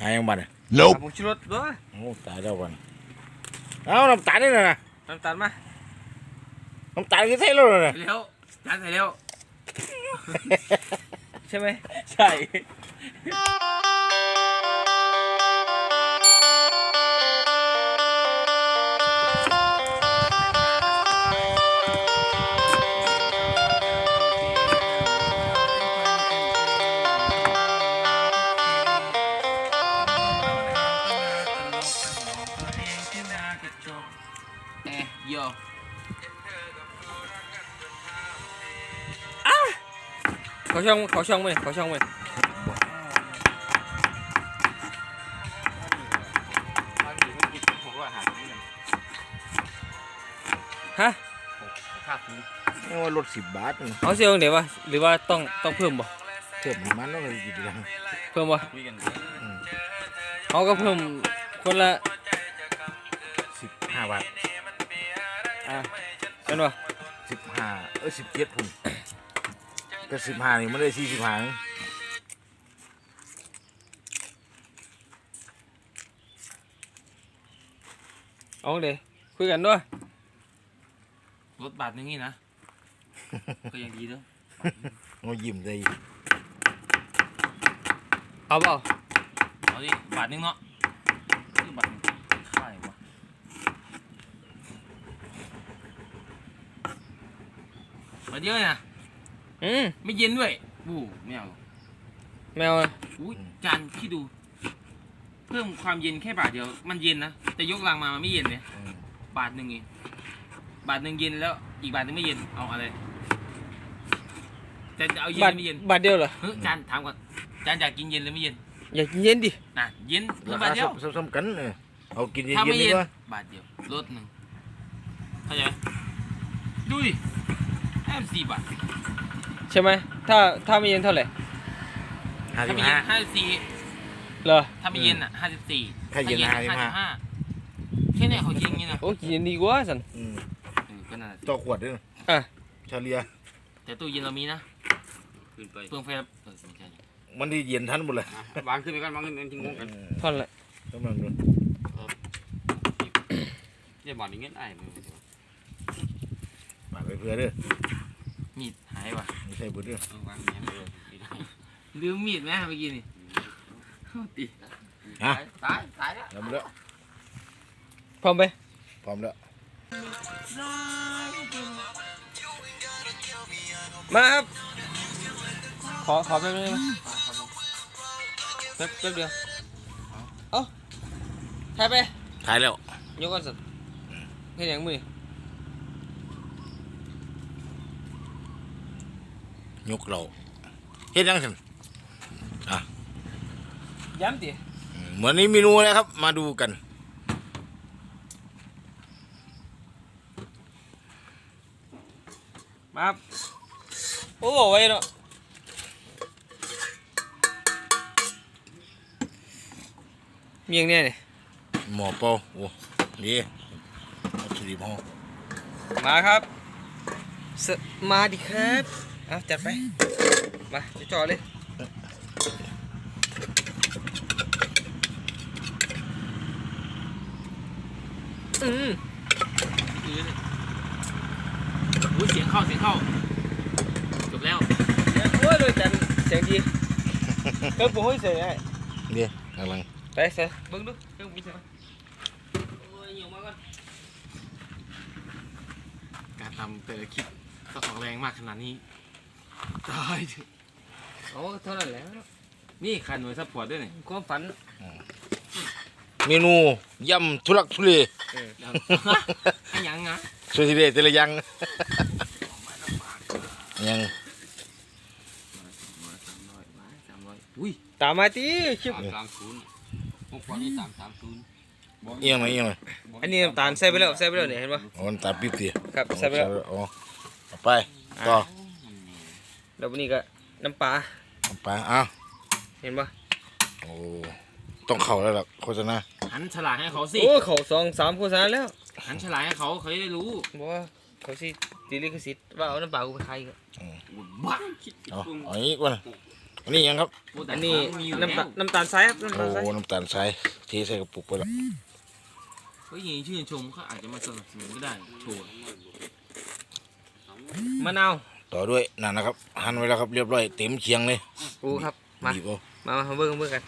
หายยังบัดเนี่ย Nope. ผงชูรสด้วยโอ้ตายแล้วบัดเอาน้ำตาลนี่นะนะน้ำตาลมาน้ำตาลคือใส่แล้วนะเร็วจานใส่เร็วใช่ไหมใช่ อ๊ะโยเขาช่องเขาช่องไหมเขาช่องไหมฮะโอ้ลดสิบบาทนี่เอาเสียงเดี๋ยววะหรือว่าต้องต้องเพิ่มบ่เพิ่มมันต้องเลยกี่เดือนเพิ่มบ่อืมเขาก็เพิ่มคนละสิบห้าบาท อ่าเป็นบ่สิบห้าเอ้ยสิบเจ็ดพุ่นแต่สิบห้านี่มันได้สี่สิบห้าเองเอาเดี๋ยวคุยกันด้วยรถบาทนึงนี่นะ ก็ยังดีเด้อโอ้ยิ้มได้เอาเปล่าเอาดิบาทนึงเนาะคือบาทนึงค่ายวะ บาทเดียวเลยนะอืมไม่เย็นด้วยบูไม่เอาแมวอะอุ้ยจานพี่ดู เพิ่มความเย็นแค่บาทเดียว มันเย็นนะแต่ยกลังมามันไม่เย็นเลยอืมบาทหนึ่งเองบาทหนึ่งเย็นแล้ว อีกบาทหนึ่งไม่เย็นเอาอะไรจะจะเอาเย็นบาทหรือไม่เย็นบาทเดียวเหรอเฮ้ยจานถามก่อนจานอยากกินเย็นหรือไม่เย็นอยากกินเย็นดิน่ะเย็นหรือราบาทคาเดียวซ้ำๆกันเออเอากินเย็นถ้าๆไม่ดีเย็นกว่าบาทเดียวลดหนึ่งเข้าใจไหมดูดิ แค่สี่บาทใช่ไหมถ้าถ้าไม่เย็นเท่าไหร่ห้าสิถ้าบไม่เย็ห้า นห้าสิบสี่เหรอถ้าไม่เย็นอะห้าสิบสี่ถ้าเย็นห้าสิบห้าห้าแค่เนี้ยเขากินอย่างนี้นะโอ้กินเย็นดีกว่าสันอืมเออก็น่าจะต่อขวดด้วยอะเฉลี่ยแต่ตู้เย็นเรามีนะขึ้นไปเปลืองไฟเออไม่ใช่มันที่เย็นทันหมดเลยอะวางขึ้นไปกันวางขึ้นไปทิ้งงงกันท่อนละกำลังดูเดี๋ยวบอกนี่เงี้ยไอ้มึงฝากไปเพื่อเด้อ มีดหายว่ะไม่ใช่บุญเด้อเอาวางอย่างนี้เลยไม่ได้ลืมมีดไหมเมื่อกี้นี่เอาติฮะตายตายแล้วทำแล้วพร้อมไปพร้อมแล้วมาครับ ขอขอแป๊บนึงแป๊บแป๊บเดียวเอ้าถ่ายไปถ่ายแล้ว ยกก่อนสันเห็นอย่างมือนี่ ยกเราเฮ็ดยังสิย้ำดิอืมวันนี้เมนูอะไรครับ มาดูกัน มาครับโอ้ไว้เนาะมีอย่างเนี้ยนี่หมอเป่าโอ้ดีวัตถุดิบห้องมาครับสมาดิครับ เอาจัดไป มาจ่อๆเลย อืมอุ้ยเสียงเข้าเสียงเข้า จบแล้วโอ้ยเลยจันเสียงดีเครื่องปรุงให้เสร็จไงดีกำลังไปเสร็จเบิ่งดูเครื่องปรุงเสร็จไหมโอ้ยอยู่มาก่อนการทำแต่ละคลิปต้องออกแรงมากขนาดนี้ ตายเถอะโอ้เท่านั้นแหล้วนี่ขาดหน่วยซัพพอร์ตด้วยนี่ความฝัน เมนูยำทุลักทุเลแล้วไอ้หยังงะช่วยทีเดียวแต่ละอยัง ยังสามร้อยสามร้อยอุ้ยตามมาตีชิบสามสามศูนย์พวกคนนี้สามสามศูนย์เอียงไหมเอียงไหมอันนี้น้ำตาลใส่ไปแล้วใส่ไปแล้วเนี่ยเห็นปะอ๋อน้ำตาลปี๊บดิครับใส่ไปแล้วอ๋อเอาไปต่อ แล้ววันนี้ก็น้ำปลาเอาไปอ้าวเห็นปะโอ้ต้องเข้าแล้วล่ะโฆษณาหันฉลากให้เขาสิโอ้เขาสองสามโฆษณาแล้วหันฉลากให้เขาเขาจะได้รู้บอกว่าเขาสิตีลิขสิทธิ์ว่าเอาน้ำปลากูไปขายอีกอะบ้าคิดเอาเอาอย่างนี้ก่อนอันนี้ยังครับอันนี้น้ำตาลน้ำตาลทรายครับน้ำโอ้ตาลทรายน้ำตาลทรายเทใส่กระปุกไปแล้วเฮ้ยอย่างนี้ชื่นชมเขาอาจจะมาสนับสนุนก็ได้โชว์มะนาว ต่อด้วยนั่นนะครับ หั่นไว้แล้วครับเรียบร้อยเต็มเคียงเลยกูครับมาบีบเอามามาเบิ่งเบิ่งกัน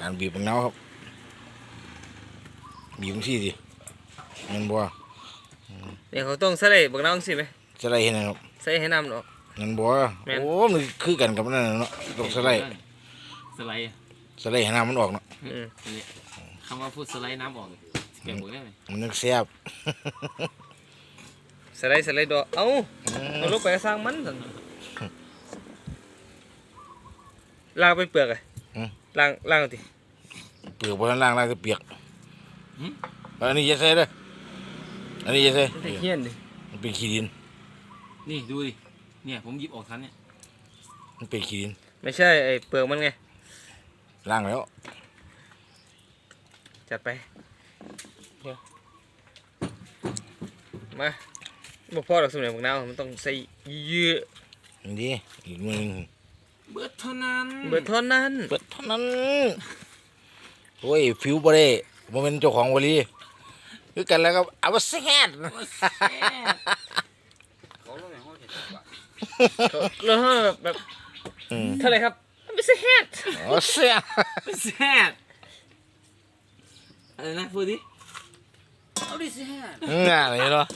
การบีบมะนาวครับบีบมันที่สิมันบัวเดี๋ยวเขาต้องใส่เลยบักนาวสิไหมจะได้เห็นนะครับใส่ให้น้ำออกมันบัวแม่นโอ้มันคือกันกับนั่นน่ะเนาะต้องสไลด์สไลด์อะสไลด์ให้น้ำมันออกเนาะอืมอันนี้คำว่าพูดสไลด์น้ำออกเลยเปลี่ยนหมดได้ไหมมันนึกแซ่บใส่เลยใส่เลยดอกเอ้าเอาลูกไปสร้างมันสั่นล้างไปเปลือกอะล้างล้างเอาติเปลือกบนล่างล่างจะเปียกอันนี้จะใส่เลยอันนี้จะใส่มันจะเฮี้ยนดิมันเป็นขี้ดิน นี่ดูดิ เนี่ยผมหยิบออกทันเนี่ย มันเป็นขี้ดินไม่ใช่ไอ้เปลือกมันไง ล่างแล้วจัดไปเดี๋ยวมา บอกพ่อดอกสมุนบักนาวมันต้องใส่เยอะอันนี้อีกมือหนึงเบิดเท่านั้นเบิดเท่านั้นเปิดเท่านั้น โอ้ย ฟิวบ่ได้บ่เป็นเจ้าของวลีคือกันแล้วครับเอาว่าแซ่บว่าแซ่บเขาลงในห้องเจ็ดสิบบาทแล้วแบบแบบอืมเท่าไหรครับมันไม่ใช่แฮดอ๋อแซ่บแซ่บอะไรนะพูดดิเอาดิแซ่บอืมอะไรเนาะ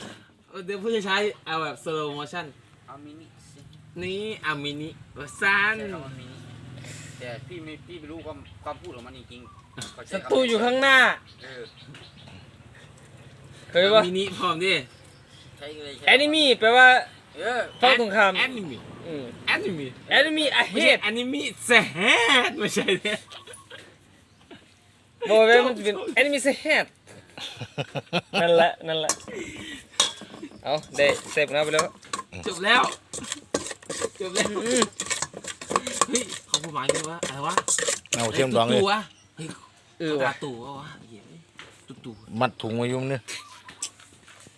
เออเดี๋ยวพูดจะใช้เอาแบบ slow motion เอามินิสินี่อามินิวซันใช่คำว่ามินิแต่พี่ไม่พี่ไม่รู้ความความพูดของมันจริงๆเขาใช้ศัคำตรูอยู่ข้างหน้า เออเคยว่ามินิพร้อมดิใช้เลยใช้แอนิมีแปลว่า เออฝั่งตรงข้าม แอนิมีอืมแอนิมีแอนิมีอะไม่เฮใช่ดแอนิมีแซดไม่ใช่เนี่ยบอกเลยมันจะเป็นแอนิมีเฮดนั่นแหละนั่นแหละ เอาได้เสพนะไปแล้วจบแล้วจบแล้วเฮ้ยเขาพูดหมายกันว่าอะไรวะเอาเทียมดองเลยตุ๊วะเฮ้ยเออเขาว่ะด่าตู่วะวะเหี้ยตุ๊ตู่มัดถุงไว้อยุ่มเนี่ย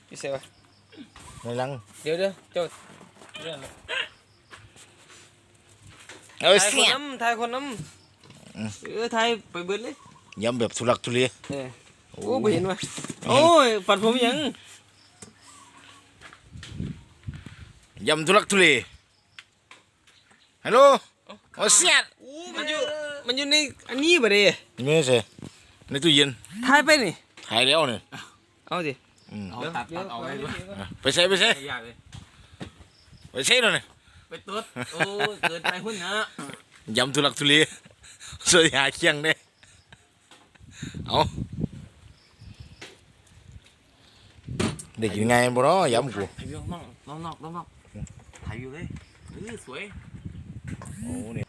พี่เสพวะในหลังเดี๋ยวเดี๋ยวเจ้าเรื่องอะไรเอาถ่ายคนแซ่บน้ำถ่ายคนน้อืมำเออถ่ายไปเบิดเลยยำแบบทุลักทุเลเออโอ้ไม่เห็นว่ะโอ้ยปัดผมยัง ยำทุลักทุเลฮัลโหลเอาแซ่บมันอยู่มันอยู่ในอันนี้บ่เด้ไม่ใช่ในตู้เย็นถ่ายไปนี่ถ่ายแล้วเนี่ยเอาสิอืมเอาตัดตัดออกไปด้วยอะไปใส่ไปใส่ไม่ยากเลยไปใส่แล้วเนี่ยไปตุ๊ดโอ้ยเกินไปหุ้นนะยำทุลักทุเลสวยหาเคียงเด้เอาได้กินไงบ่เนาะยำกูถ่ายวิวน้องน้องนอกน้องนอก ถ่ายวิวเลยเออสวยโอ้เนี่ย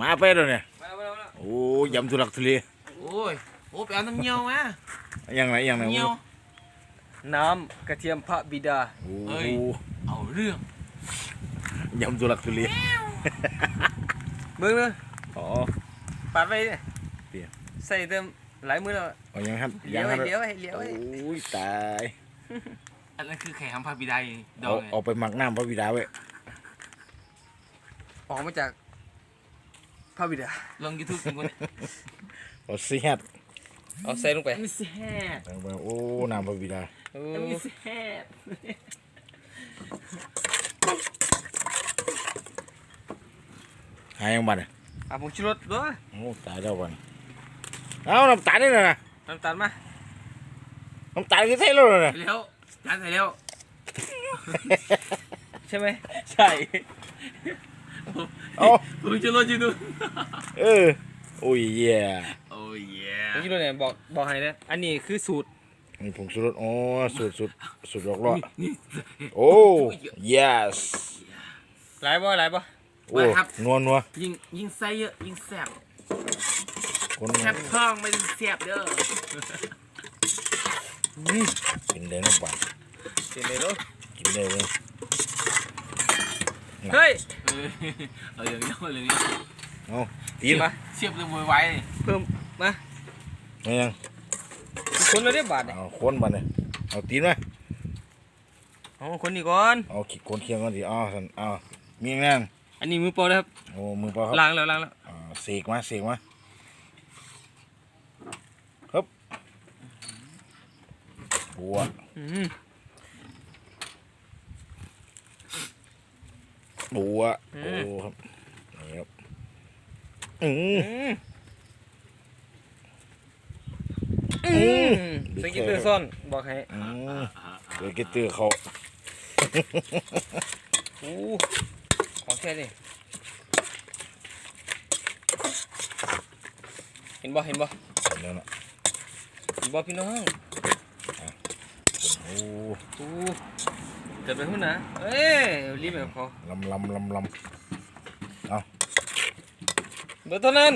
มาไปแล้วเนี่ยมาแล้วมาแล้วมาแล้วโอ้ยำทุลักทุเลโอ้ยโอ้ไปเอาน้ำเงี้ยวมายังไงยังไงน้ำเงี้ยวน้ำกระเทียมพระบิดาโอ้เอ้ยเอาเรื่องยำทุลักทุเลเบิ่งเด้ออ๋อปาดไว้เนี่ยเปลี่ยนใส่เติมหลายมื้อแล้วเอายังครับเลี้ยวคไว้รับเลี้ยวไว้เลี้ยวไว้โอ้ยตาย อันนั้นคือไข่ทำพาบิไดดอเอางไงเอาไปหมักน้ำพระบิดาไว้ออกมาจากพระบิดาลองยูทูบกันคนนี้เอาเสียดเอาใส่ลงไปมีแซ่บเอาไปโอ้น้ำพระบิดาโอ้มีแซ่บหายังบัดเนี่ยอะผงชูรสด้วยโอ้ตายแล้วบัดเอาน้ำตาลนี่นะน้ำตาลมาน้ำตาลคือใส่แล้วนะแล้ว จานใส่แล้ว ใช่ไหมใช่เอาผมจะรออยู่นู่นเออโอ้ยเย่โอ้ยผงชูรสเนี่ยบอกบอกให้นะอันนี้คือสูตรนี่ผงชูรสอ๋อสูตรสูตรสูตรหลอกล่อนี่โอ้ yes หลายบ่หลายบ่โอ้นัวนัวยิงยิงใส่เยอะยิงแซ่บคนแซ่บท้องไม่ได้แซ่บเด้อ กินเลยนะป่ะเสร็จเลยลูกกินเลยเลยเฮ้ยเออเอาอย่างนี้เอาอย่างนี้เอาตีนมาเชียบเลยมวยไว้เพิ่มมาเอายังคนละเรียบบาทเนี่ยเอาคนบัดเนี่ยเอาตีนมาเอาคนนี้ก่อนเอาขี้คนเคียงก่อนสิอ๋อสันเอามีอย่างนั้นอันนี้มือโปรนะครับโอ้มือเปล่าครับล้างแล้วล้างแล้วอ่าเสกมาเสกมาครับ บัวอืมบัวโอ้ครับนี่ครับอืมอืมอืมสกิตเตอร์ซ่อนบอกให้อืมเดี๋ยวกิตเตอร์เขาโอ้ของแค่นี้เห็นบ่เห็นบ่เดี๋ยวนะเห็นบ่พี่น้อง โอ้โอ้เกิดไปหุ่นนะเอ้ยรีบแบบเขาลำลำลำลเบอร์เท่านั้น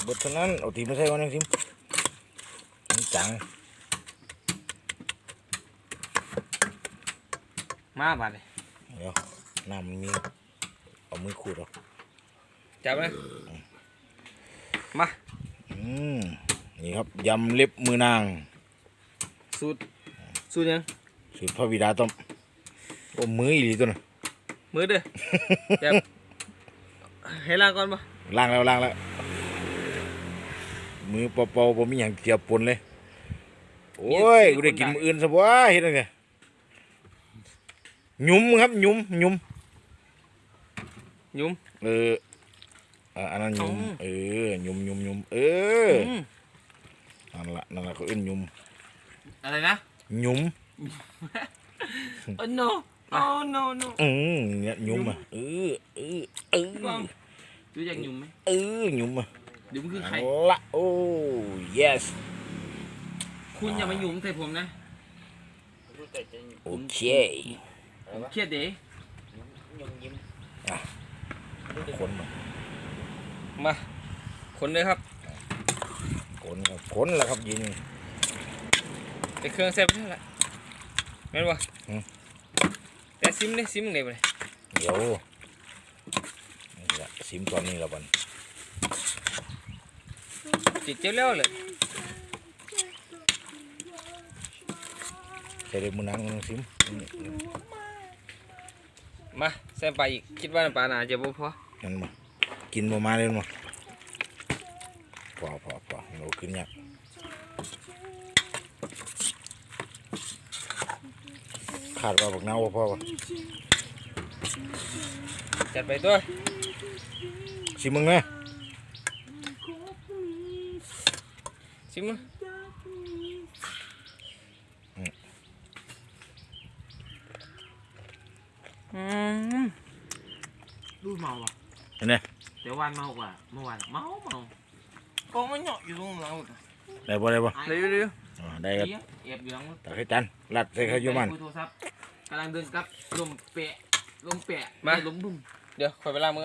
ำเบิดเท่านั้นเอาทีไม่ใช่วันนี้ทิมมันจังมาบาดเลยเดี๋ยวน้ำมันมีเอามือขูดเอาจับไหมมา อืม นี่ครับยำเล็บมือนางสูตร สูตรยังสูตรพระบิดาต้มโอ้มืออีหลีตัวน่ะมือเด้อแบบให้ล้างก่อนปะล้างแล้วล้างแล้ว มือเปล่าๆผมมีอย่างเจียบปนเลย โอ้ย กูได้กินมืออื่นซะบ่เฮ็ดจังไงหยุ่มครับหยุ่มหยุ่มยุ่มเอออันนั้นยุ่มเออยุ่มยุ่มยุ่มเออนั่นละนั่นละเขาเอิ้นยุ่มอะไรนะ หยุ่ม oh no oh no no อืมเนี่ยหยุ่มอะเออเออเออรู้จักยุ่มไหมเออหยุ่มอะเดี๋ยวมันคือใครเอาละโอ้ yes คุณอย่ามายุ่มใส่ผมนะ รู้แต่จะโอเค ผมเครียดเด้ยมยิ้มคนมามา คนเลยครับคนครับคนแล้วครับยิง แต่เครื่องเซฟเท่าไหร่แม่นบ่อืม แต่ซิมนี่ซิมไหนบ่เนี่ยเดี๋ยวนี่ละซิมตอนนี้ละบันติดเจ้าแล้วเลยใส่ได้มือนังมันซิมนี่มาแซมไปอีกคิดว่าน้ำปลาน่าจะบ่พอนั่นมากินมามาเลยมาพอพอพอเราขึ้นยาก ขาดว่าบักน้าวบ่พอปะจัดไปตัวซิมมึงไหมซิมมั้งอืมดูเมาอะเห็นไหมแต่วานเมากว่าเมื่อวานเมาเมาก็มันเหยาะอยู่ตรงเราได้บ่ได้บ่เร็วเร็ว อ่าได้ครับเอี๊ยะเอียบเหลืองตักให้จันรัดใส่ข้าวยูมันคุยโทรศัพท์กำลังเดินกลับลมเปะลมเปะมาไลมบุ้มเดี๋ยวคอยไปล้างมือ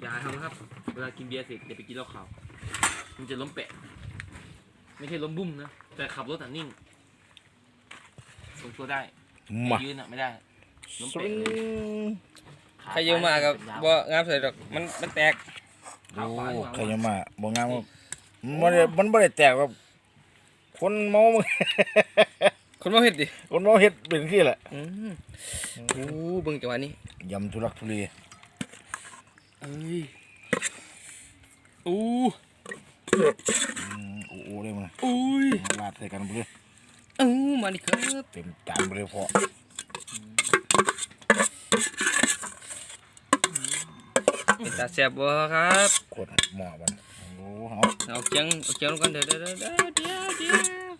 อย่าทำนะครับ เวลากินเบียร์เสร็จเดี๋ยวไปกินเหล้าขาวมันจะล้มแปะ ไม่ใช่ล้มบุ้มนะ แต่ขับรถอะนิ่งทรงตัวได้มายืนอะไม่ได้ล้มสเปะวิงเลยขาใครเยอะมากครับยาวบ่งามใส่ดอกมันมันแตก โอ้ใครจะมาบ่งามครับมันบ่ได้มันบ่ได้แตกครับคนเมามึง คนมาเฮ็ดดิคนเมาเฮ็ดเป็นที่แหละอืมโอ้เบิ่งจังหวะนี้ยำทุลักทุเลเอ้ยอู้อืมโอ้โหเลยมันอุ้ยลาดใส่กันไปเลยอู้มาดิครับเต็มจานไปเลยพอ เป็นตาแซ่บบ่ครับขวดหม้อมันโอ้เอาเอาเจียงเอาเจียงลงกันเดี๋ยวเดี๋ยวเดี๋ยวเดี๋ยวเดี๋ยวเดี๋ยว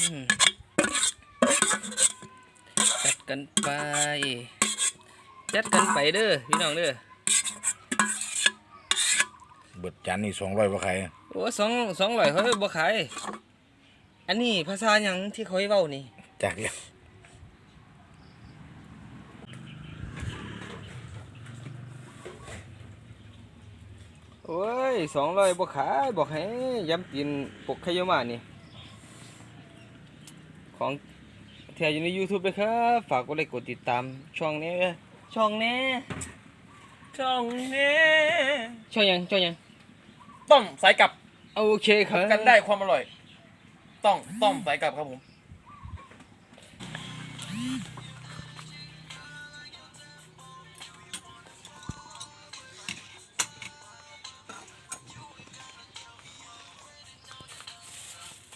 อืมจัดกันไปจัดกันไปเด้อพี่น้องเด้อเบิดจานนี่สองร้อยบ่ใครโอ้สองสองร้อยเขาบ่ขายอันนี้ภาษาหยังที่เขาให้เว้านี่จากแล้ว โอ้ยสองร้อยบ่ขายบอกให้ย้ำตีนปกขยมานี่ ของแท้อยู่ใน YouTube เลยครับ ฝากกดไลค์กดติดตาม ช่องนี้เด้อช่องนี้ช่องนี้ช่องหยังช่องหยังต้มสายกลับ โอเคครับ กันได้ความอร่อย ต้องต้มสายกลับครับผม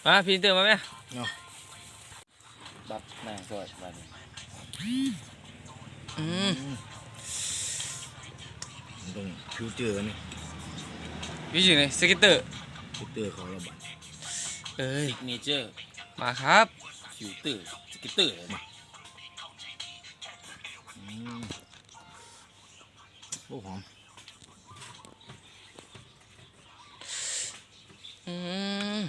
มาพี่เติมมาไหมบักแม่งสวยบัดนี้อืมมันต้องฟิวเจอร์นี่พี่ชื่อไงสเก็ตเตอร์ฟิวเจอร์เขาระบาดเอ้ยซิกเนเจอร์มาครับฟิลเตอร์สกิตเตอร์เลยอืมโอ้หอมอืม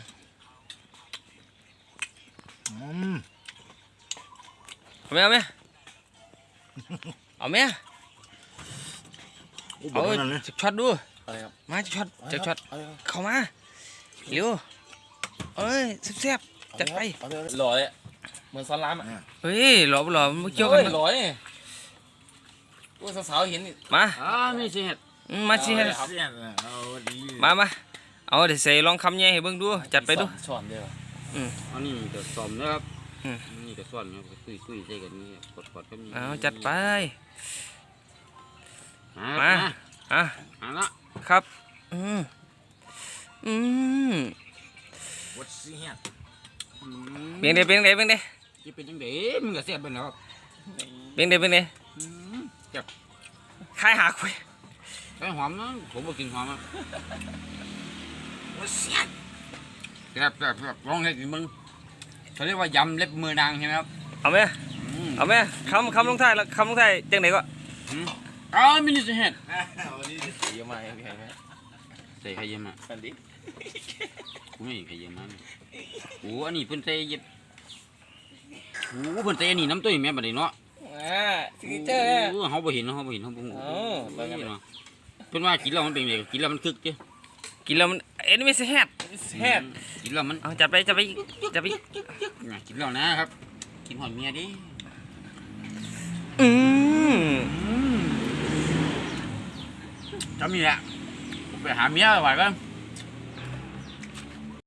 อืม เอาไหมเอาไหมเอาไหมโอ้บเอาอกนั่นนะจับช็อตดูอะไรครับมาจับช็อตจับช็อตเอาเลยครับเข้ามาเร็วเอ้ยแซ่บๆจัดไปเอาเลยหล่อเลยอะเหมือนซ้อนร้านอะเฮ้ยหล่อบ่หล่อมันบ่เกี่ยวกันหล่อเนี่ยโอ้สาวๆเห็นนี่มาอ่าไม่ใช่เห็ดอืมมาสิเอาให้เลยครับเสียนะเอาดีมามาเอาเดี๋ยวใส่ลองคำแย่ให้เบิ่งดูจัดไปดูช้อนเดียวอันนี้ก็ซ่อมนะครับอืม นี่ก็ซ่อนครับตุ้ยตุ้ยๆใส่กันนี่กดกดๆกันนี่เอาจัดไป มามามาอะเอาละครับ อืมอืมวัดซีเฮียอืมเบียงเด้เบียงเด้เบียงเด้จะเป็นจังไดมันก็เสียบไปแล้วครับเบียงเด้เบียงเด้อืมจับคายหาคุยไอ้หอมนะผมบ่กินหอมอะวัดเสียแซ่บแซ่บแซ่บลองให้กินมึง เขาเรียกว่ายำเล็บมือนางใช่ไหมครับเอาไหมอืมเอาไหมคำคำลงท้ายแล้วคำลงท้ายจังไหนก็อ้าวมินิสเห็ดเยอะมากพี่ใครไหมใส่ไข่เยี่ยมอะอันนี้กูไม่ไข่เยี่ยมมันโอ้อันนี้เพิ่นใส่เย็บโอ้เพิ่นใส่อันนี้น้ำตุ้ยแม่บัดนี้เนาะอ่าสกิเจอโอ้เฮาบ่เห็นเนาะเฮาบ่เห็นเฮาบ่ฮู้เอ้าเบิ่งกันเนาะเพิ่นว่ากินแล้วมันเป็นไงกินแล้วมันคึกเด้กินแล้วมัน เอ็นไม่ใช่แฮดแฮดกินแล้วมันเอาจัดไปจัดไปจัดไปกินแล้วนะครับ กินหอยเมียดิอืมจำนี่แหละไปหาเมียไว้ก่อน